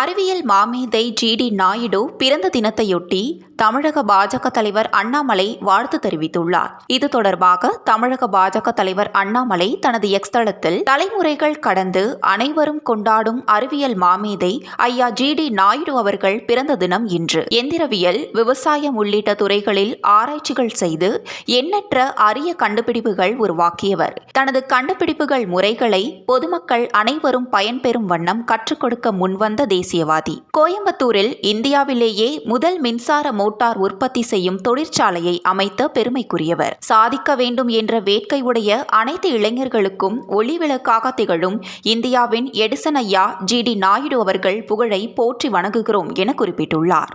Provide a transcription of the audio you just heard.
அறிவியல் மாமேதை G D Naidu பிறந்த தினத்தையொட்டி தமிழக பாஜக தலைவர் அண்ணாமலை வாழ்த்து தெரிவித்துள்ளார். இது தொடர்பாக தமிழக பாஜக தலைவர் அண்ணாமலை தனது எக்ஸ் தளத்தில் தலைமுறைகள் கடந்து அனைவரும் கொண்டாடும் அறிவியல் மாமேதை ஐயா ஜி டி நாயுடு அவர்கள் பிறந்த தினம் இன்று. எந்திரவியல் விவசாயம் உள்ளிட்ட துறைகளில் ஆராய்ச்சிகள் செய்து எண்ணற்ற அரிய கண்டுபிடிப்புகள் உருவாக்கியவர். தனது கண்டுபிடிப்புகள் முறைகளை பொதுமக்கள் அனைவரும் பயன்பெறும் வண்ணம் கற்றுக் கொடுக்க முன்வந்த தேசியவாதி. கோயம்புத்தூரில் இந்தியாவிலேயே முதல் மின்சார மோட்டார் மோட்டார் உற்பத்தி செய்யும் தொழிற்சாலையை அமைத்த பெருமைக்குரியவர். சாதிக்க வேண்டும் என்ற வேட்கை உடைய அனைத்து இளைஞர்களுக்கும் ஒளிவிளக்காக திகழும் இந்தியாவின் எடிசன் ஐயா ஜி டி நாயுடு அவர்கள் புகழை போற்றி வணங்குகிறோம் என குறிப்பிட்டுள்ளார்.